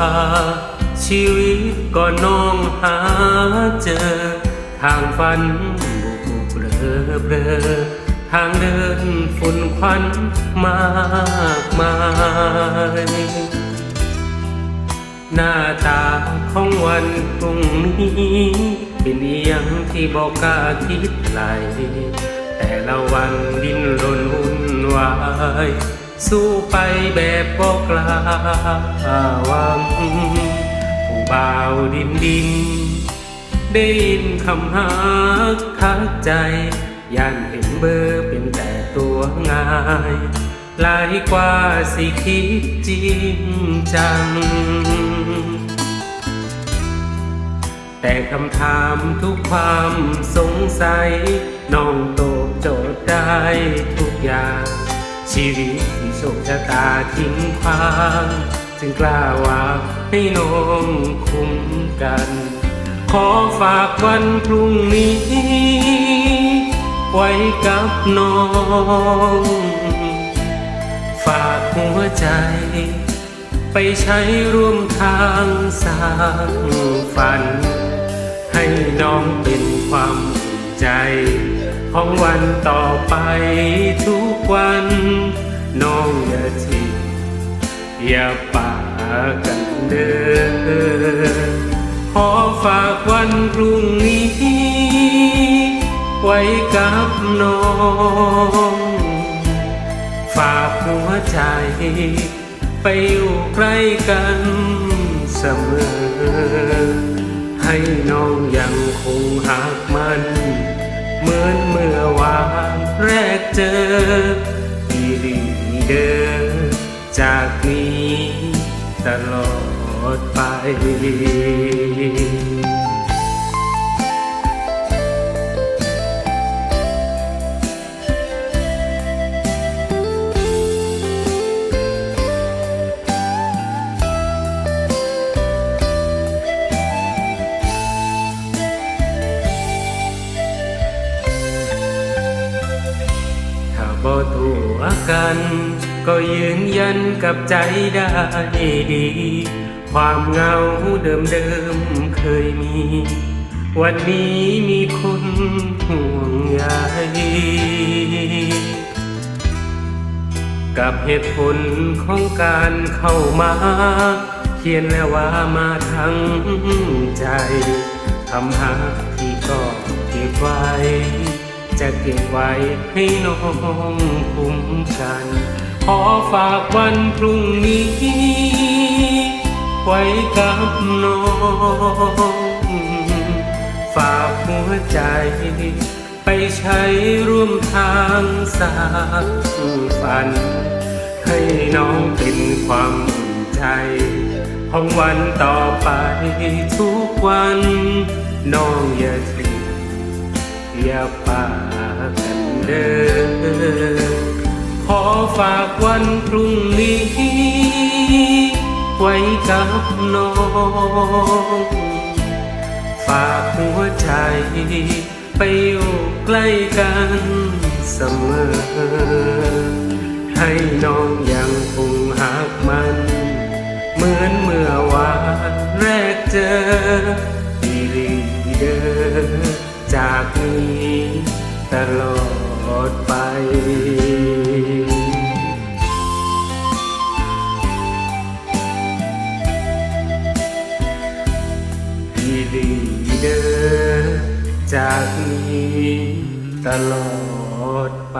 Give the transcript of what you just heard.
หา ชีวิตก็น้องหาเจอ ทางฝันบุกเบลอเบลอทางเดินฝุ่นควันมากมายหน้าตาของวันพรุ่งนี้ เป็นอหยังที่บอกกาคิดไหลแต่ละวันดิ้นรนวุ่นวาย สู้ไปแบบบอกกล้าหวัง ผู้บ่าวดินดิน ได้ยินคำหาคักใจย่านเห็นเบอร์เป็นแต่ตัวง่ายหลายกว่าสิคิดจริงจัง แต่คำถามทุกความสงสัย น้องตอบโจทย์ได้ทุกอย่าง ชีวิตที่โชคชะตาทิ้งควางจึงกล้าว่าให้น้องคุ้มกัน ขอฝากวันพรุ่งนี้ ไว้กับน้อง ฝากหัวใจ ไปใช้ร่วมทางสร้างฝัน ให้น้องเป็นความใจ ของวันต่อไปทุกวัน น้องอย่าทิ้งอย่าปากันเดินขอฝากวันพรุ่งนี้ ไว้กับน้อง ฝากหัวใจ ไปอยู่ใกล้กันเสมอ ให้น้องยังคงหักมัน อนเมื่อวานแรกเจอที่ดีเดินจากนี้ตลอดไป บ่ตัวกัน ก็ยืนยันกับใจได้ดี ความเงาเดิมๆเคยมี วันนี้มีคนห่วงใยกับเหตุผลของการเข้ามา เขียนแล้วว่ามาทั้งใจคำหาที่ก็เก็บไว้ จะเก็บไว้ให้น้องคุ้มกัน ขอฝากวันพรุ่งนี้ ไว้กับน้อง ฝากหัวใจ ไปใช้ร่วมทางสร้างฝัน ให้น้องเป็นความใจของวันต่อไปทุกวัน น้องอย่าทิ้ อย่าปากันเดินขอฝากวันพรุ่งนี้ ไว้กับน้อง ฝากหัวใจ ไปอยู่ใกล้กันเสมอ ให้น้องยังคงหักมัน เหมือนเมื่อวานแรกเจอ เดอจากนี้ตลอดไป